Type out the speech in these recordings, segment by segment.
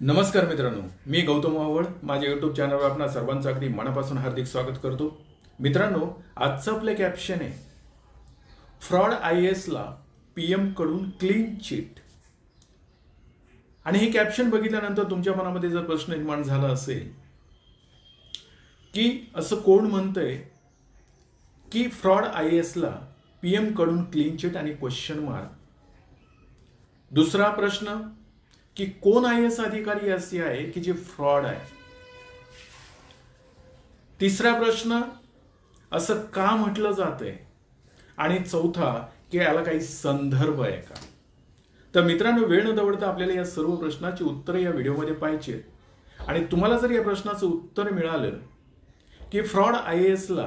नमस्कार मित्रांनो मी गौतम आवड माझ्या युट्यूब चॅनलवर आपणा सर्वांचं अगदी मनापासून हार्दिक स्वागत करतो. मित्रांनो आजचं आपलं कॅप्शन आहे फ्रॉड आय एसला पी कडून क्लीन चिट आणि हे कॅप्शन बघितल्यानंतर तुमच्या मनामध्ये जर प्रश्न निर्माण झाला असेल की असं कोण म्हणतंय की फ्रॉड आय एसला पी कडून क्लीन चिट आणि क्वेश्चन मार्क दुसरा प्रश्न की कोण आय एस अधिकारी असे आहे की जे फ्रॉड आहे? तिसरा प्रश्न असं का म्हटलं जातंय? आणि चौथा की याला काही संदर्भ आहे का? तर मित्रांनो वेळ न दवडता आपल्याला या सर्व प्रश्नाची उत्तरं या व्हिडिओमध्ये पाहिजे आणि तुम्हाला जर या प्रश्नाचं उत्तर मिळालं की फ्रॉड आय एसला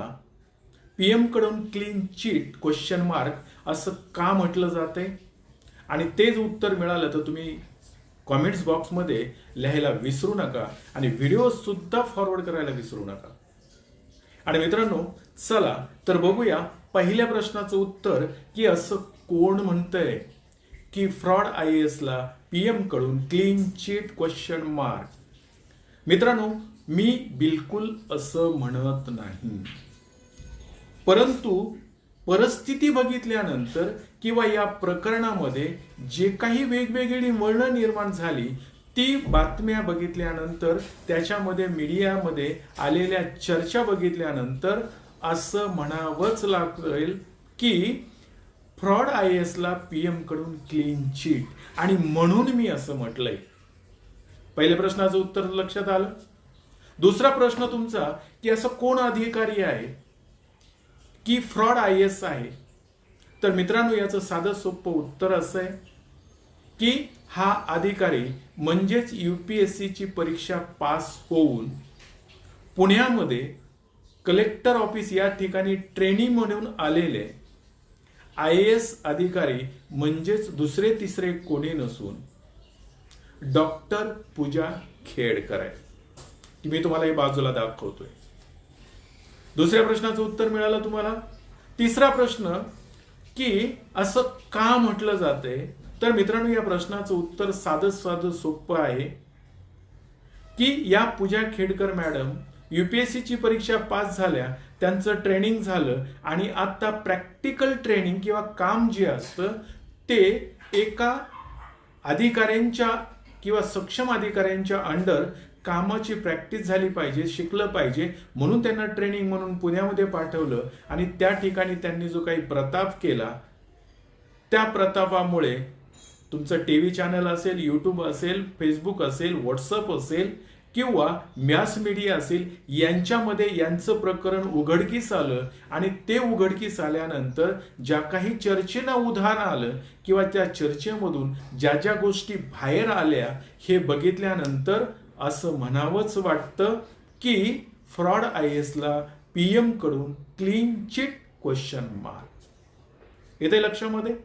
पी कडून क्लीन चीट क्वेश्चन मार्क असं का म्हटलं जातंय? आणि तेच उत्तर मिळालं तर तुम्ही कॉमेंट्स बॉक्समध्ये लिहायला विसरू नका आणि व्हिडिओसुद्धा फॉरवर्ड करायला विसरू नका. आणि मित्रांनो चला तर बघूया पहिल्या प्रश्नाचं उत्तर की असं कोण म्हणतंय की फ्रॉड आय एसला पी कडून क्लीन चिट क्वेश्चन मार्क मित्रांनो मी बिलकुल असं म्हणत नाही. परंतु परिस्थिती बघितल्यानंतर किंवा या प्रकरणामध्ये जे काही वेगवेगळी वळणं निर्माण झाली ती बातम्या बघितल्यानंतर त्याच्यामध्ये मीडियामध्ये आलेल्या चर्चा बघितल्यानंतर असं म्हणावंच लागेल की फ्रॉड आय एसला पीएमकडून क्लीन चीट. आणि म्हणून मी असं म्हटलंय. पहिल्या प्रश्नाचं उत्तर लक्षात आलं. दुसरा प्रश्न तुमचा की असं कोण अधिकारी आहे? की फ्रॉड आय एस आहे? तर मित्रांनो याचं साधं सोपं उत्तर असं आहे की हा अधिकारी म्हणजेच ची परीक्षा पास होऊन पुण्यामध्ये कलेक्टर ऑफिस या ठिकाणी ट्रेनिंग म्हणून आलेले आय एस अधिकारी म्हणजेच दुसरे तिसरे कोणी नसून डॉक्टर पूजा खेडकर आहे मी तुम्हाला हे बाजूला दाखवतोय. दुसऱ्या प्रश्नाचं उत्तर मिळालं तुम्हाला? तिसरा प्रश्न की असं का म्हटलं जातंय? तर मित्रांनो या प्रश्नाचं उत्तर साधं साधं सोपं आहे की या पूजा खेडकर मॅडम ची परीक्षा पास झाल्या त्यांचं ट्रेनिंग झालं आणि आता प्रॅक्टिकल ट्रेनिंग किंवा काम जे असतं ते एका अधिकाऱ्यांच्या किंवा सक्षम अधिकाऱ्यांच्या अंडर कामाची प्रॅक्टिस झाली पाहिजे शिकलं पाहिजे. म्हणून त्यांना ट्रेनिंग म्हणून पुण्यामध्ये पाठवलं आणि त्या ठिकाणी त्यांनी जो काही प्रताप केला त्या प्रतापामुळे तुमचं टी व्ही चॅनल असेल यूट्यूब असेल फेसबुक असेल व्हॉट्सअप असेल किंवा मॅस मीडिया असेल यांच्यामध्ये यांचं प्रकरण उघडकीस आलं आणि ते उघडकीस आल्यानंतर ज्या काही चर्चेनं उधाण आलं किंवा त्या चर्चेमधून ज्या ज्या गोष्टी बाहेर आल्या हे बघितल्यानंतर असं म्हणावंच वाटतं की फ्रॉड आय एसला पीएमकडून क्लीन चिट क्वेश्चन मार्क. येते लक्षामध्ये?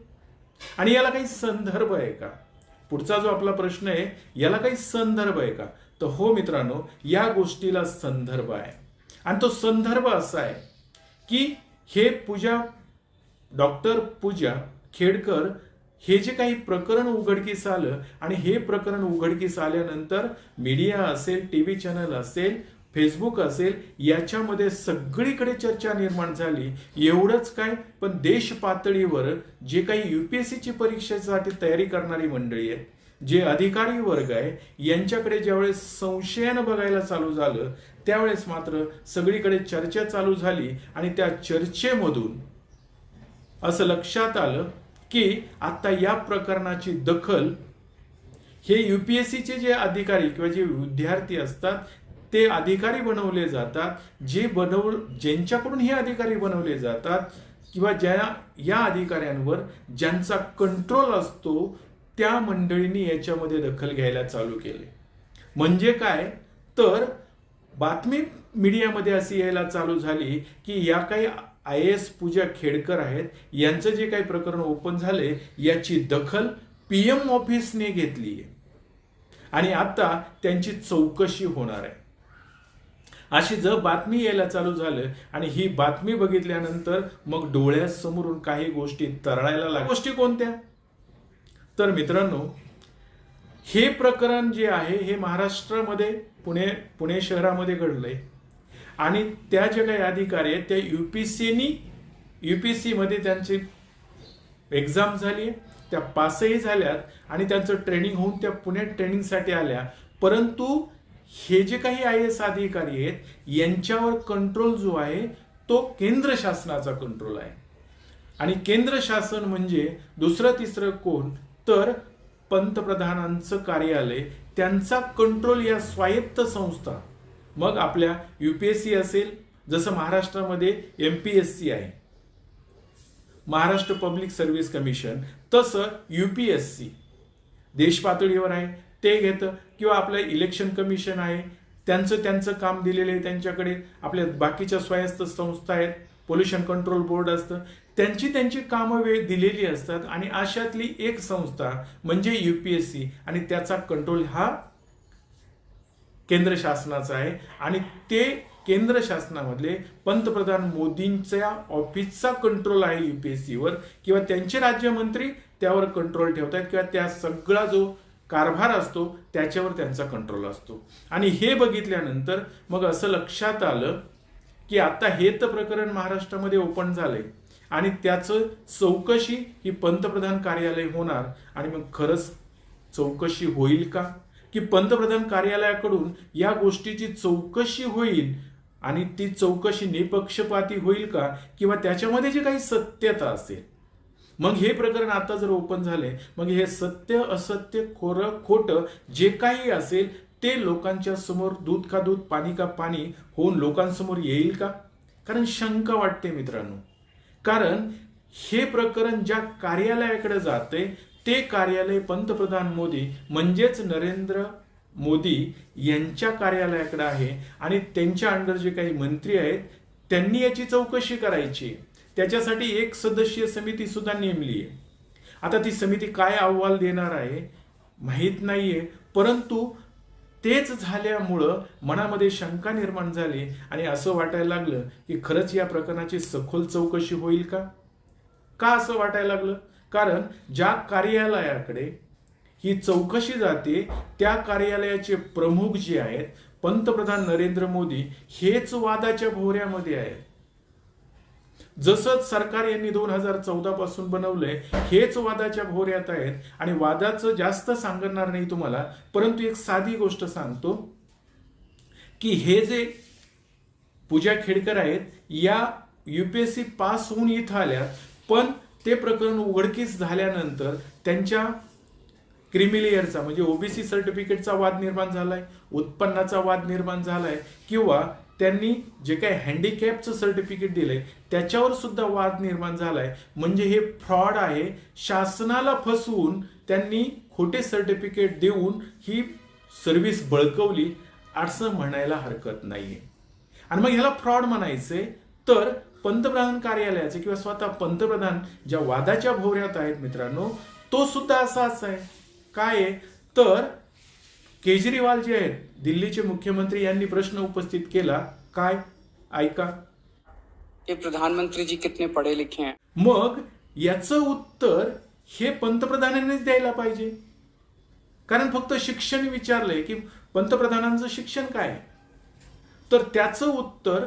आणि याला काही संदर्भ आहे का? पुढचा जो आपला प्रश्न आहे याला काही संदर्भ आहे का? तर हो मित्रांनो या गोष्टीला संदर्भ आहे. आणि तो संदर्भ असा आहे की हे पूजा डॉक्टर पूजा खेडकर हे जे काही प्रकरण उघडकीस आलं आणि हे प्रकरण उघडकीस आल्यानंतर मीडिया असेल टी व्ही चॅनल असेल फेसबुक असेल याच्यामध्ये सगळीकडे चर्चा निर्माण झाली. एवढंच काय पण देश पातळीवर जे काही युपीएससीची परीक्षेसाठी तयारी करणारी मंडळी आहे जे अधिकारी वर्ग आहे यांच्याकडे ज्यावेळेस संशयानं बघायला चालू झालं त्यावेळेस मात्र सगळीकडे चर्चा चालू झाली आणि त्या चर्चेमधून असं लक्षात आलं की आता या प्रकरणाची दखल हे युपीएससीचे जे अधिकारी किंवा जे विद्यार्थी असतात ते अधिकारी बनवले जातात. जे बनव ज्यांच्याकडून हे अधिकारी बनवले जातात किंवा ज्या या अधिकाऱ्यांवर ज्यांचा कंट्रोल असतो त्या मंडळींनी याच्यामध्ये दखल घ्यायला चालू केले. म्हणजे काय? तर बातमी मीडियामध्ये अशी यायला चालू झाली की या काही आय एस पूजा खेडकर आहेत. यांचं जे काही प्रकरण ओपन झाले याची दखल पीएम ऑफिसने घेतली आहे. आणि आता त्यांची चौकशी होणार आहे. अशी जर बातमी यायला चालू झालं आणि ही बातमी बघितल्यानंतर मग डोळ्यासमोरून काही गोष्टी तरळायला लागल्या. गोष्टी कोणत्या? तर मित्रांनो हे प्रकरण जे आहे हे महाराष्ट्रामध्ये पुणे पुणे शहरामध्ये घडलंय. आणि त्या ज्या काही अधिकारी आहेत त्या यू पी सीनी यू पी सीमध्ये त्यांची एक्झाम झाली आहे त्या पासही झाल्यात आणि त्यांचं ट्रेनिंग होऊन त्या पुण्यात ट्रेनिंगसाठी आल्या. परंतु हे जे काही आय एस अधिकारी आहेत यांच्यावर कंट्रोल जो आहे तो केंद्र शासनाचा कंट्रोल आहे. आणि केंद्र शासन म्हणजे दुसरं तिसरं कोण? तर पंतप्रधानांचं कार्यालय त्यांचा कंट्रोल या स्वायत्त संस्था. मग आपल्या यू पी एस सी असेल जसं महाराष्ट्रामध्ये एम पी एस सी आहे. महाराष्ट्र पब्लिक सर्व्हिस कमिशन तसं यू पी एस सी देश पातळीवर आहे. ते घेतं किंवा आपलं इलेक्शन कमिशन आहे. त्यांचं त्यांचं काम दिलेलं आहे त्यांच्याकडे. आपल्या बाकीच्या स्वायत्त संस्था आहेत. पोल्युशन कंट्रोल बोर्ड असतं. त्यांची त्यांची कामं वेळ दिलेली असतात आणि अशातली एक संस्था म्हणजे यू पी एस सी आणि त्याचा कंट्रोल हा केंद्र शासनाचं आहे. आणि ते केंद्र शासनामधले पंतप्रधान मोदींच्या ऑफिसचा कंट्रोल आहे यू पी एस सीवर किंवा त्यांचे राज्यमंत्री त्यावर कंट्रोल ठेवतात किंवा त्या सगळा जो कारभार असतो त्याच्यावर त्यांचा कंट्रोल असतो. आणि हे बघितल्यानंतर मग असं लक्षात आलं की आता हे तर प्रकरण महाराष्ट्रामध्ये ओपन झालंय. आणि त्याचं चौकशी ही पंतप्रधान कार्यालय होणार. आणि मग खरंच चौकशी होईल का? की पंतप्रधान कार्यालयाकडून या गोष्टीची चौकशी होईल आणि ती चौकशी निपक्षपाती होईल का? किंवा त्याच्यामध्ये जी काही सत्यता असेल? मग हे प्रकरण आता जर ओपन झालंय मग हे सत्य असत्य खोरं खोटं जे काही असेल ते लोकांच्या समोर दूध का दूध पाणी का पाणी होऊन लोकांसमोर येईल का? कारण शंका वाटते मित्रांनो. कारण हे प्रकरण ज्या कार्यालयाकडे जाते ते कार्यालय पंतप्रधान मोदी म्हणजेच नरेंद्र मोदी यांच्या कार्यालयाकडे आहे आणि त्यांच्या अंडर जे काही मंत्री आहेत त्यांनी याची चौकशी करायची. त्याच्यासाठी एक सदस्यीय समिती सुद्धा नेमली आहे. आता ती समिती काय अहवाल देणार आहे माहीत नाहीये परंतु तेच झाल्यामुळं मनामध्ये शंका निर्माण झाली आणि असं वाटायला लागलं की खरंच या प्रकरणाची सखोल चौकशी होईल का? का असं वाटायला लागलं? कारण ज्या कार्यालयाकडे ही चौकशी जाते त्या कार्यालयाचे प्रमुख जे आहेत पंतप्रधान नरेंद्र मोदी हेच वादाच्या भोवऱ्यामध्ये आहेत. जसं सरकार यांनी दोन हजार चौदा पासून बनवलंय हेच वादाच्या भोवऱ्यात आहेत. आणि वादाचं जास्त सांगणार नाही तुम्हाला परंतु एक साधी गोष्ट सांगतो की हे जे पूजा खेडकर आहेत या युपीएससी पास होऊन इथं आल्या पण ते प्रकरण उघडकीस झाल्यानंतर त्यांच्या क्रिमिलेअरचा म्हणजे ओबीसी सर्टिफिकेटचा वाद निर्माण झालाय उत्पन्नाचा वाद निर्माण झालाय किंवा त्यांनी जे काही हँडिकॅपचं सर्टिफिकेट दिलंय त्याच्यावर सुद्धा वाद निर्माण झालाय. म्हणजे हे फ्रॉड आहे. शासनाला फसवून त्यांनी खोटे सर्टिफिकेट देऊन ही सर्व्हिस बळकवली असं म्हणायला हरकत नाहीये. आणि मग ह्याला फ्रॉड म्हणायचंय तर पंतप्रधान कार्यालयाचे किंवा स्वतः पंतप्रधान ज्या वादाच्या भोवऱ्यात आहेत मित्रांनो तो सुद्धा असाच आहे. काय आहे? तर केजरीवाल जे आहेत दिल्लीचे मुख्यमंत्री यांनी प्रश्न उपस्थित केला. काय? ऐका. ये प्रधानमंत्री जी कितने पढ़े लिखे हैं? मग याचं उत्तर हे पंतप्रधानांनीच द्यायला पाहिजे. कारण फक्त शिक्षण विचारलंय की पंतप्रधानांचं शिक्षण काय? आहे? तर त्याचं उत्तर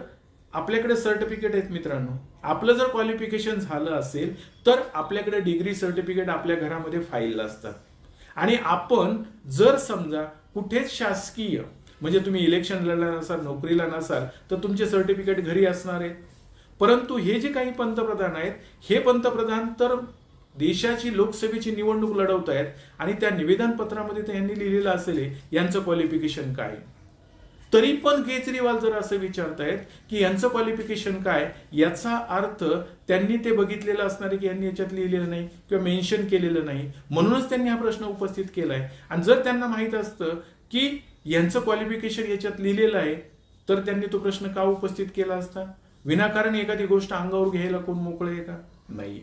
आपल्याकडे सर्टिफिकेट आहेत मित्रांनो. आपलं जर क्वालिफिकेशन झालं असेल तर आपल्याकडे डिग्री सर्टिफिकेट आपल्या घरामध्ये फाईलला असतात. आणि आपण जर समजा कुठेच शासकीय म्हणजे तुम्ही इलेक्शन लढला नसाल नोकरीला नसाल तर तुमचे सर्टिफिकेट घरी असणार आहेत. परंतु हे जे काही पंतप्रधान आहेत हे पंतप्रधान तर देशाची लोकसभेची निवडणूक लढवत आहेत आणि त्या निवेदन पत्रामध्ये त्यांनी लिहिलेलं असेल यांचं क्वालिफिकेशन काय? तरी पण केजरीवाल जर असं विचारतायत की यांचं क्वालिफिकेशन काय याचा अर्थ त्यांनी ते बघितलेलं असणार आहे की यांनी याच्यात लिहिलेलं नाही किंवा मेन्शन केलेलं नाही. म्हणूनच त्यांनी हा प्रश्न उपस्थित केलाय. आणि जर त्यांना माहीत असतं की यांचं क्वालिफिकेशन याच्यात लिहिलेलं आहे तर त्यांनी तो प्रश्न का उपस्थित केला असता? विनाकारण एखादी गोष्ट अंगावर घ्यायला कोण मोकळे आहे का? नाहीये.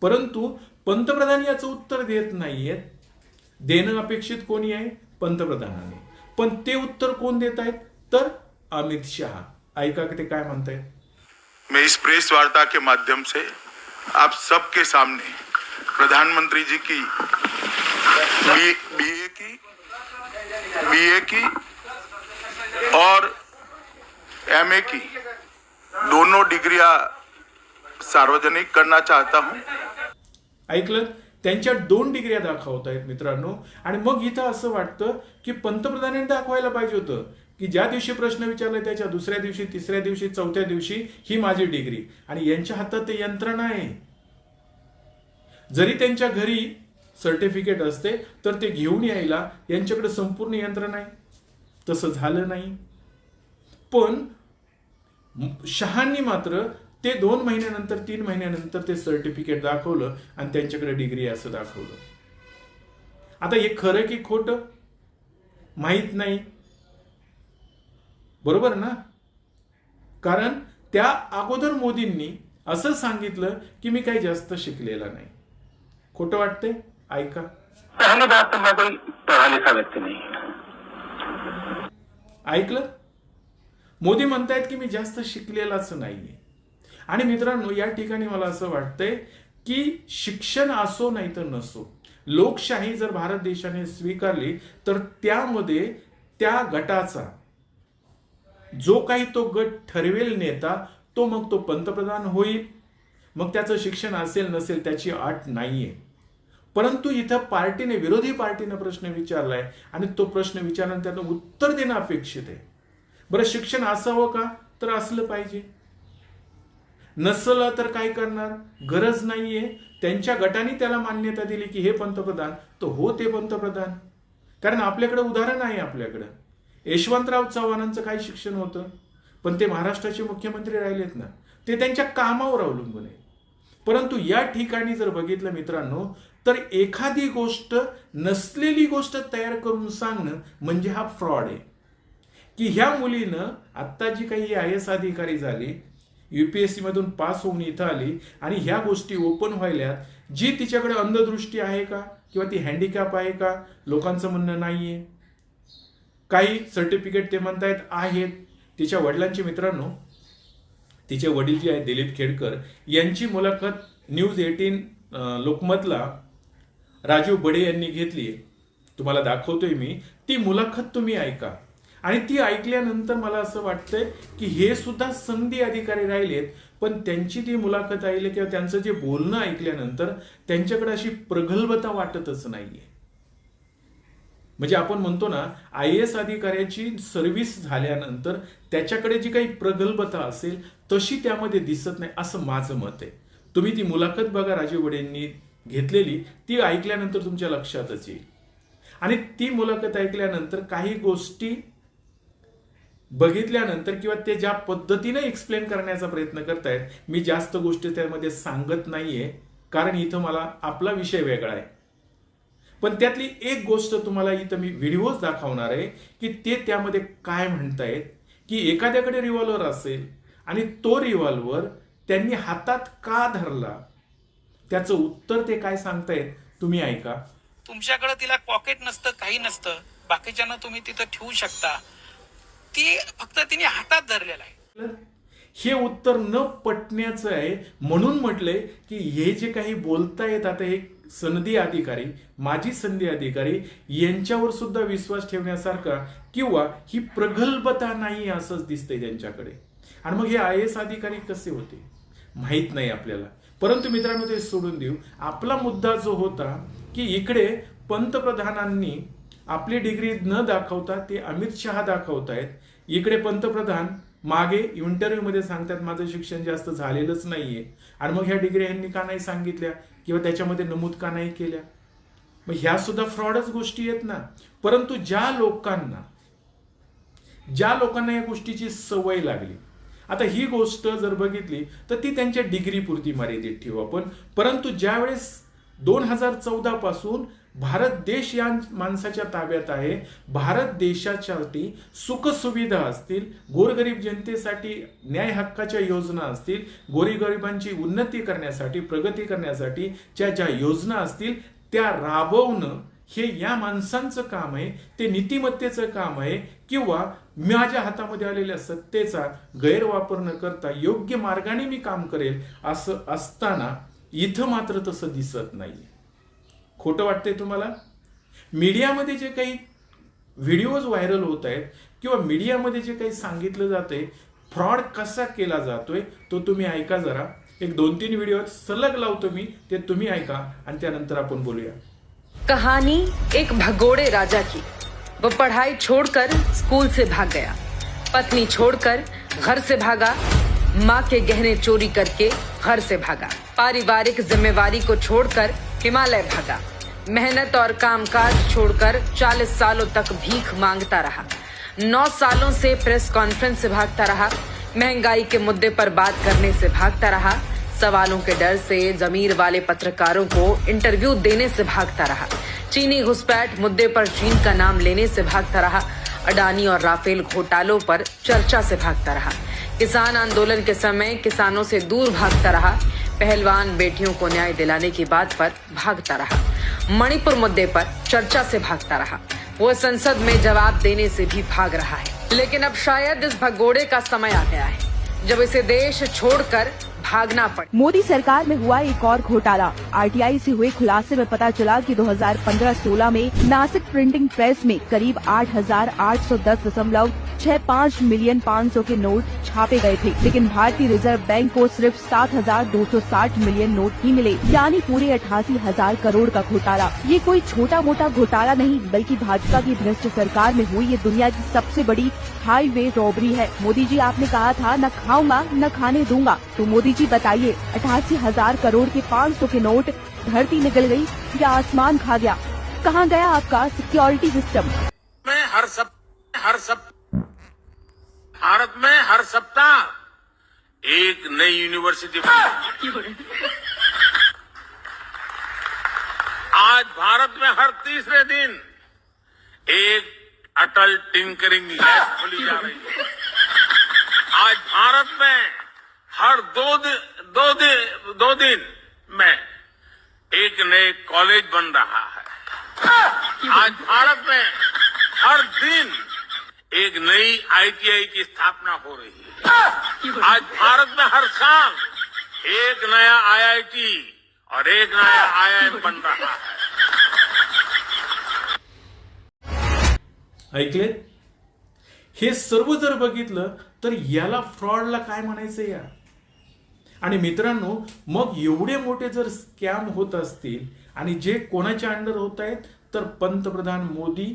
परंतु पंतप्रधान याचं उत्तर देत नाहीयेत. देणं अपेक्षित कोणी आहे? पंतप्रधानाने. पण ते उत्तर कोण देत आहेत तर अमित शहा ऐका की ते काय म्हणतायत मैं इस प्रेस वार्ता के माध्यम से आप सबके सामने प्रधानमंत्री जी की बीए की बीए की और एमए की दोनों डिग्रियां सार्वजनिक करना चाहता हूं। ऐकलं? त्यांच्या दोन डिग्र्या दाखवत आहेत मित्रांनो. आणि मग इथं असं वाटतं की पंतप्रधानांनी दाखवायला पाहिजे होतं. की ज्या दिवशी प्रश्न विचारले त्याच्या दुसऱ्या दिवशी तिसऱ्या दिवशी चौथ्या दिवशी ही माझी डिग्री. आणि यांच्या हातात ते यंत्रणा आहे. जरी त्यांच्या घरी सर्टिफिकेट असते तर ते घेऊन यायला यांच्याकडे संपूर्ण यंत्रणा आहे. तसं झालं नाही. पण शहांनी मात्र ते दोन महिन्यानंतर तीन महिन्यानंतर ते सर्टिफिकेट दाखवलं आणि त्यांच्याकडे डिग्री असं दाखवलं. आता हे खरं की खोटं? माहीत नाही. बरोबर ना? कारण त्या अगोदर मोदींनी असं सांगितलं की मी काही जास्त शिकलेला नाही. खोटं वाटतंय? ऐका। ऐकलं? मोदी म्हणतायत की मी जास्त शिकलेलाच नाहीये. आणि मित्रांनो या ठिकाणी मला असं वाटतंय की शिक्षण असो नाही तर नसो लोकशाही जर भारत देशाने स्वीकारली तर त्यामध्ये त्या गटाचा जो काही तो गट ठरवेल नेता तो मग तो पंतप्रधान होईल. मग त्याचं शिक्षण असेल नसेल त्याची अट नाहीये. परंतु इथं पार्टीने विरोधी पार्टीने प्रश्न विचारलाय आणि तो प्रश्न विचारून त्यानं उत्तर देणं अपेक्षित आहे. बरं शिक्षण असावं का? तर असलं पाहिजे. नसलं तर काय करणार? गरज नाहीये. त्यांच्या गटाने त्याला मान्यता दिली की हे पंतप्रधान. तर हो ते पंतप्रधान. कारण आपल्याकडे उदाहरण आहे आपल्याकडं. यशवंतराव चव्हाणांचं काही शिक्षण होतं पण ते महाराष्ट्राचे मुख्यमंत्री राहिलेत ना. ते त्यांच्या कामावर अवलंबून आहे. परंतु या ठिकाणी जर बघितलं मित्रांनो तर एखादी गोष्ट नसलेली गोष्ट तयार करून सांगणं म्हणजे हा फ्रॉड आहे. की ह्या मुलीनं आत्ता जी काही आय एस अधिकारी झाली यू पी एस सीमधून पास होऊन इथं आली आणि ह्या गोष्टी ओपन व्हायल्यात जी तिच्याकडे अंधदृष्टी आहे का? किंवा ती हँडिकॅप आहे का? लोकांचं म्हणणं नाही आहे काही सर्टिफिकेट ते म्हणतायत आहेत. तिच्या वडिलांची मित्रांनो तिचे वडील जे आहेत दिलीप खेडकर यांची मुलाखत न्यूज एटीन लोकमतला राजीव बडे यांनी घेतली तुम्हाला दाखवतोय मी. ती मुलाखत तुम्ही ऐका. आणि ती ऐकल्यानंतर मला असं वाटतंय की हे सुद्धा संधी अधिकारी राहिलेत पण त्यांची ती मुलाखत ऐकली किंवा त्यांचं जे बोलणं ऐकल्यानंतर त्यांच्याकडे अशी प्रगल्भता वाटतच नाहीये. म्हणजे आपण म्हणतो ना आय एस अधिकाऱ्याची सर्व्हिस झाल्यानंतर त्याच्याकडे जी काही प्रगल्भता असेल तशी त्यामध्ये दिसत नाही असं माझं मत आहे. तुम्ही ती मुलाखत बघा राजीव वडेंनी घेतलेली ती ऐकल्यानंतर तुमच्या लक्षातच येईल. आणि ती मुलाखत ऐकल्यानंतर काही गोष्टी बघितल्यानंतर किंवा ते ज्या पद्धतीने एक्सप्लेन करण्याचा प्रयत्न करतायत मी जास्त गोष्टी त्यामध्ये सांगत नाहीये कारण इथं मला आपला विषय वेगळा आहे. पण त्यातली एक गोष्ट तुम्हाला इथं मी व्हिडिओज दाखवणार आहे की ते त्यामध्ये काय म्हणतायत की एखाद्याकडे रिव्हॉल्वर असेल आणि तो रिव्हॉल्वर त्यांनी हातात का धरला? त्याचं उत्तर ते काय सांगतायत तुम्ही ऐका. तुमच्याकडे तिला पॉकेट नसतं काही नसतं. बाकीच्यांना तुम्ही तिथं ठेवू शकता. ती फक्त तिने हातात धरलेला आहे. हे उत्तर न पटण्याचं आहे म्हणून म्हटले की हे जे काही बोलतायत आता हे सनदी अधिकारी माजी संधी अधिकारी यांच्यावर सुद्धा विश्वास ठेवण्यासारखा किंवा ही प्रगल्भता नाही असंच दिसतंय त्यांच्याकडे. आणि मग हे आय एस अधिकारी कसे होते? माहीत नाही आपल्याला. परंतु मित्रांनो ते सोडून देऊ. आपला मुद्दा जो होता की इकडे पंतप्रधानांनी आपली डिग्री न दाखवता ते अमित शहा दाखवतायत. इकडे पंतप्रधान मागे इंटरव्ह्यूमध्ये सांगतात माझं शिक्षण जास्त झालेलंच नाहीये. आणि मग ह्या डिग्री यांनी का नाही सांगितल्या? किंवा त्याच्यामध्ये नमूद का नाही केल्या? मग ह्या सुद्धा फ्रॉडच गोष्टी आहेत ना. परंतु ज्या लोकांना ज्या लोकांना या गोष्टीची सवय लागली आता ही गोष्ट जर बघितली तर ती त्यांच्या डिग्री पुरती मर्यादित ठेवू आपण परंतु ज्यावेळेस दोन हजार चौदा पासून भारत देश या माणसाच्या ताब्यात आहे. भारत देशासाठी सुखसुविधा असतील गोरगरीब जनतेसाठी न्याय हक्काच्या योजना असतील गोरीगरिबांची उन्नती करण्यासाठी प्रगती करण्यासाठी ज्या ज्या योजना असतील त्या राबवणं हे या माणसांचं काम आहे ते नीतिमत्तेचं काम आहे किंवा माझ्या हातामध्ये आलेल्या सत्तेचा गैरवापर न करता योग्य मार्गाने मी काम करेल असं असताना इथं मात्र तसं दिसत नाही खोटं वाटतंय तुम्हाला? मीडियामध्ये जे काही व्हिडिओज व्हायरल होत आहेत किंवा मीडियामध्ये जे काही सांगितलं जातंय फ्रॉड कसा केला जातोय तो तुम्ही ऐका जरा. एक दोन तीन व्हिडिओ सलग लावतो मी ते तुम्ही ऐका आणि त्यानंतर आपण बोलूया. कहानी एक भगोड़े राजा की वो पढ़ाई छोड़कर स्कूल से भाग गया। पत्नी छोड़कर घर से भागा माँ के गहने चोरी करके घर से भागा। पारिवारिक जिम्मेवारी को छोड़कर हिमालय भागा। मेहनत और कामकाज छोड़कर 40 सालों तक भीख माँगता रहा। नौ सालों से प्रेस कॉन्फ्रेंस से भागता रहा। महँगाई के मुद्दे पर बात करने से भागता रहा। सवालों के डर से जमीर वाले पत्रकारों को इंटरव्यू देने से भागता रहा। चीनी घुसपैठ मुद्दे पर चीन का नाम लेने से भागता रहा। अडानी और राफेल घोटालों पर चर्चा से भागता रहा। किसान आंदोलन के समय किसानों से दूर भागता रहा। पहलवान बेटियों को न्याय दिलाने की बात पर भागता रहा। मणिपुर मुद्दे पर चर्चा से भागता रहा। वो संसद में जवाब देने से भी भाग रहा है। लेकिन अब शायद इस भगोड़े का समय आ गया है, जब इसे देश छोड़कर भागना पड़े मोदी सरकार में हुआ एक और घोटाला। आरटीआई से हुए खुलासे में पता चला कि 2015-16 में नासिक प्रिंटिंग प्रेस में करीब 8,810.65 मिलियन 500 के नोट छापे गए थे लेकिन भारतीय रिज़र्व बैंक को सिर्फ़ 7,260 मिलियन नोट ही मिले यानी पूरे अठासी हज़ार करोड़ का घोटाला। ये कोई छोटा मोटा घोटाला नहीं बल्कि भाजपा की भ्रष्ट सरकार में हुई ये दुनिया की सबसे बड़ी हाईवे रॉबरी है। मोदी जी आपने कहा था न खाऊँगा न खाने दूँगा। तो मोदी जी बताइए अठासी हज़ार करोड़ के 500 के नोट धरती निकल गई या आसमान खा गया? कहाँ गया आपका सिक्योरिटी सिस्टम में हर सब हर सप भारत में हर सप्ताह एक नई यूनिवर्सिटी। आज भारत में हर तीसरे दिन एक अटल टिंकरिंग लैब खोली जा रही है आज भारत में हर दो दिन दो दिन दो दिन में एक नए कॉलेज बन रहा है आज भारत में हर दिन एक नई आईटीआई की स्थापना हो रही है। आज भारत में हर साल एक नया आईआईटी और एक नया आईआईएम बन रहा है। ऐकले? हे सर्व जर बघितलं तर याला फ्रॉडला काय म्हणायचं या? आणि मित्रांनो मग एवढे मोठे जर स्कॅम होत असतील आणि जे कोणाच्या अंडर होत आहेत तर पंतप्रधान मोदी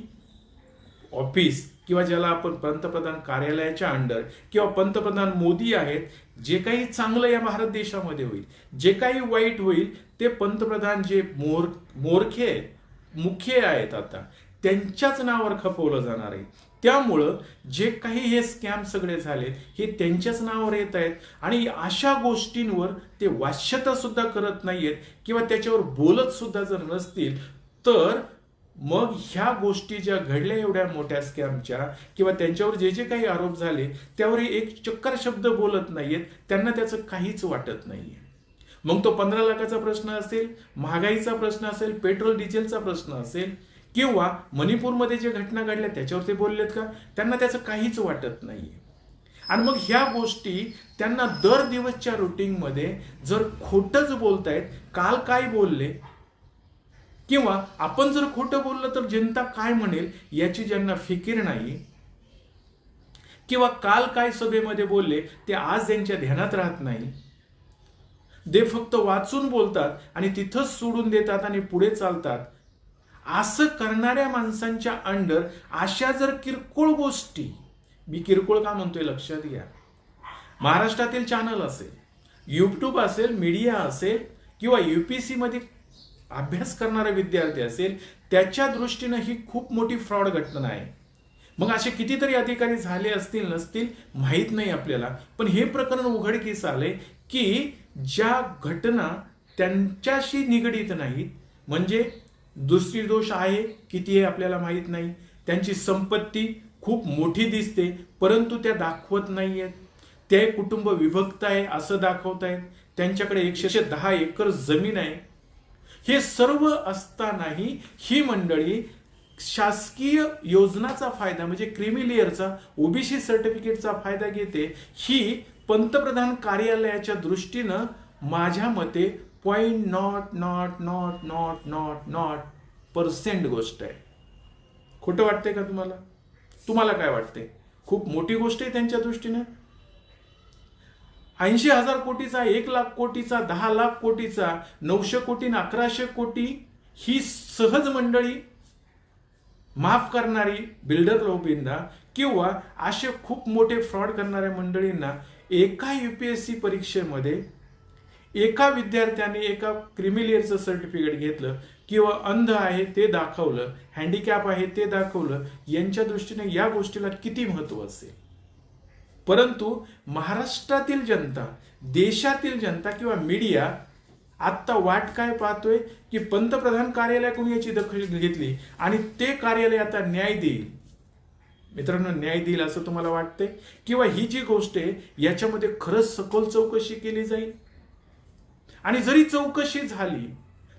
ऑफिस किंवा ज्याला आपण पंतप्रधान कार्यालयाच्या अंडर किंवा पंतप्रधान मोदी आहेत जे काही चांगलं या भारत देशामध्ये होईल जे काही वाईट होईल ते पंतप्रधान जे मोर मोरखे आहेत, मुख्य आहेत आता त्यांच्याच नावावर खपवलं जाणार आहे. त्यामुळं जे काही हे स्कॅम सगळे झाले हे त्यांच्याच नावावर येत आहेत आणि अशा गोष्टींवर ते वाच्यता सुद्धा करत नाहीयेत किंवा त्याच्यावर बोलत सुद्धा जर नसतील तर मग ह्या गोष्टी ज्या घडल्या एवढ्या मोठ्या स्कॅमच्या किंवा त्यांच्यावर जे जे काही आरोप झाले त्यावर एक चक्कर शब्द बोलत नाहीयेत त्यांना त्याचं काहीच वाटत नाहीये. मग तो पंधरा लाखाचा प्रश्न असेल महागाईचा प्रश्न असेल पेट्रोल डिझेलचा प्रश्न असेल किंवा मणिपूरमध्ये जे घटना घडल्या त्याच्यावर ते बोललेत का? त्यांना त्याचं काहीच वाटत नाहीये. आणि मग ह्या गोष्टी त्यांना दर दिवसच्या रुटीनमध्ये जर खोटंच बोलतायत काल काय बोलले किंवा आपण जर खोटं बोललं तर जनता काय म्हणेल याची ज्यांना फिकीर नाही किंवा काल काय सभेमध्ये बोलले ते आज त्यांच्या ध्यानात राहत नाही. ते फक्त वाचून बोलतात आणि तिथंच सोडून देतात आणि पुढे चालतात. असं करणाऱ्या माणसांच्या अंडर अशा जर किरकोळ गोष्टी मी किरकोळ का म्हणतोय लक्षात घ्या. महाराष्ट्रातील चॅनल असेल यूट्यूब असेल मीडिया असेल किंवा युपीसी मध्ये अभ्यास करणारा विद्यार्थी असेल त्याच्या दृष्टीनं ही खूप मोठी फ्रॉड घटना आहे. मग असे कितीतरी अधिकारी झाले असतील नसतील माहीत नाही आपल्याला. पण हे प्रकरण उघडकीस आले की ज्या घटना त्यांच्याशी निगडीत नाहीत म्हणजे दुसरी दोष आहे किती आहे आपल्याला माहीत नाही त्यांची संपत्ती खूप मोठी दिसते परंतु त्या दाखवत नाही आहेत ते कुटुंब विभक्त आहे असं दाखवत आहेत त्यांच्याकडे एकशे दहा एकर जमीन आहे. हे सर्व असतानाही ही मंडळी शासकीय योजनाचा फायदा म्हणजे क्रिमी ओबीसी सर्टिफिकेटचा फायदा घेते ही पंतप्रधान कार्यालयाच्या दृष्टीनं माझ्या मते point naught naught naught naught naught naught percent गोष्ट आहे. खोटं वाटतंय का तुम्हाला? तुम्हाला काय वाटतंय? खूप मोठी गोष्ट आहे त्यांच्या दृष्टीने? ऐंशी हजार कोटीचा एक लाख कोटीचा दहा लाख कोटीचा नऊशे कोटी अकराशे कोटी ही सहज मंडळी माफ करणारी बिल्डर लोबींना किंवा असे खूप मोठे फ्रॉड करणाऱ्या मंडळींना एका यु पी एस सी परीक्षेमध्ये एका विद्यार्थ्याने एका क्रिमिलियरचं सर्टिफिकेट घेतलं किंवा अंध आहे ते दाखवलं हँडिकॅप आहे ते दाखवलं यांच्या दृष्टीने या गोष्टीला किती महत्त्व असेल? परंतु महाराष्ट्रातील जनता देशातील जनता किंवा मीडिया आत्ता वाट काय पाहतोय की पंतप्रधान कार्यालयाकडून याची दखल घेतली आणि ते कार्यालय आता न्याय देईल. मित्रांनो न्याय देईल असं तुम्हाला वाटतंय? किंवा ही जी गोष्ट आहे याच्यामध्ये खरंच सखोल चौकशी केली जाईल? आणि जरी चौकशी झाली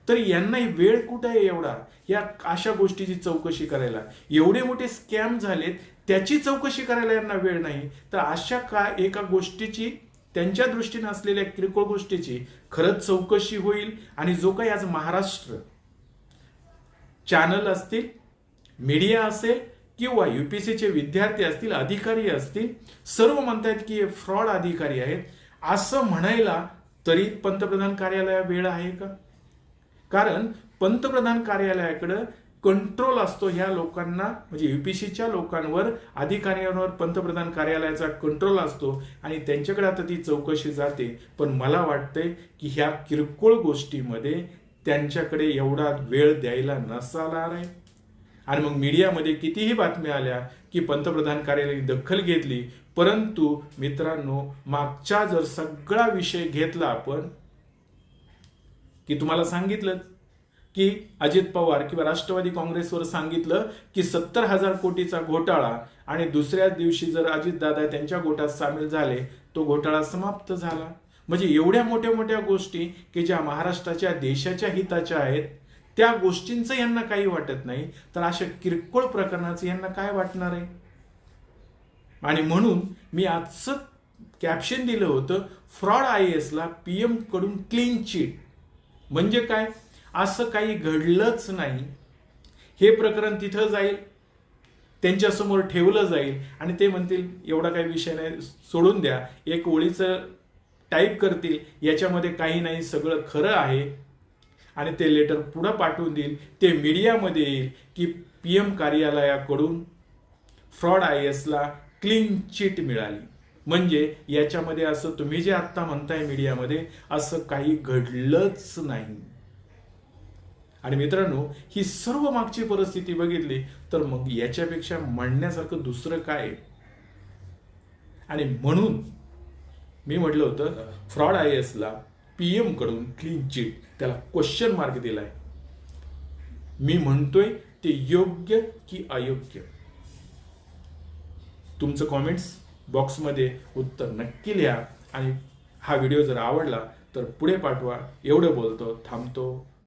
तरी यांनाही वेळ कुठे आहे एवढा? या अशा गोष्टीची चौकशी करायला. एवढे मोठे स्कॅम झालेत त्याची चौकशी करायला यांना वेळ नाही. तर अशा का एका गोष्टीची त्यांच्या दृष्टीने असलेल्या किरकोळ गोष्टीची खरंच चौकशी होईल? आणि जो काही आज महाराष्ट्र चॅनल असतील मीडिया असेल किंवा युपीसीचे विद्यार्थी असतील अधिकारी असतील सर्व म्हणतात की हे फ्रॉड अधिकारी आहेत. असं म्हणायला तरी पंतप्रधान कार्यालया वेळ आहे का? कारण पंतप्रधान कार्यालयाकडं कंट्रोल असतो ह्या लोकांना म्हणजे युपीसीच्या लोकांवर अधिकाऱ्यांवर पंतप्रधान कार्यालयाचा कंट्रोल असतो आणि त्यांच्याकडे आता ती चौकशी जाते. पण मला वाटतंय की ह्या किरकोळ गोष्टीमध्ये त्यांच्याकडे एवढा वेळ द्यायला नसणार आहे आणि मग मीडियामध्ये कितीही बातम्या आल्या की पंतप्रधान कार्यालयाने दखल घेतली परंतु मित्रांनो मागचा जर सगळा विषय घेतला आपण की तुम्हाला सांगितलं की अजित पवार किंवा राष्ट्रवादी काँग्रेसवर सांगितलं की सत्तर हजार कोटीचा घोटाळा आणि दुसऱ्या दिवशी जर अजितदादा त्यांच्या गोटात सामील झाले तो घोटाळा समाप्त झाला. म्हणजे एवढ्या मोठ्या मोठ्या गोष्टी की ज्या महाराष्ट्राच्या देशाच्या हिताच्या आहेत त्या गोष्टींचं यांना काही वाटत नाही. तर अशा किरकोळ प्रकरणाचं यांना काय वाटणार आहे? आणि म्हणून मी आजचं कॅप्शन दिलं होतं फ्रॉड आय एसला पी एमकडून क्लीन चिट म्हणजे काय? असं काही घडलंच नाही. हे प्रकरण तिथं जाईल त्यांच्यासमोर ठेवलं जाईल आणि ते म्हणतील एवढा काही विषय नाही सोडून द्या. एक ओळीचं टाईप करतील. याच्यामध्ये काही नाही सगळं खरं आहे. आणि ते लेटर पुढं पाठवून देईल. ते मीडियामध्ये येईल की पी एम कार्यालयाकडून फ्रॉड आय एसला क्लीन चिट मिळाली. म्हणजे याच्यामध्ये असं तुम्ही जे आत्ता म्हणताय मीडियामध्ये असं काही घडलंच नाही. आणि मित्रांनो ही सर्व मागची परिस्थिती बघितली तर मग याच्यापेक्षा म्हणण्यासारखं दुसरं काय? आहे? आणि म्हणून मी म्हटलं होतं फ्रॉड आय एसला पी एमकडून क्लीन चिट त्याला क्वेश्चन मार्क दिलाय. मी म्हणतोय ते योग्य की अयोग्य? तुमचं कॉमेंट्स बॉक्समध्ये उत्तर नक्की लिहा. आणि हा व्हिडिओ जर आवडला तर पुढे पाठवा. एवढं बोलतो थांबतो.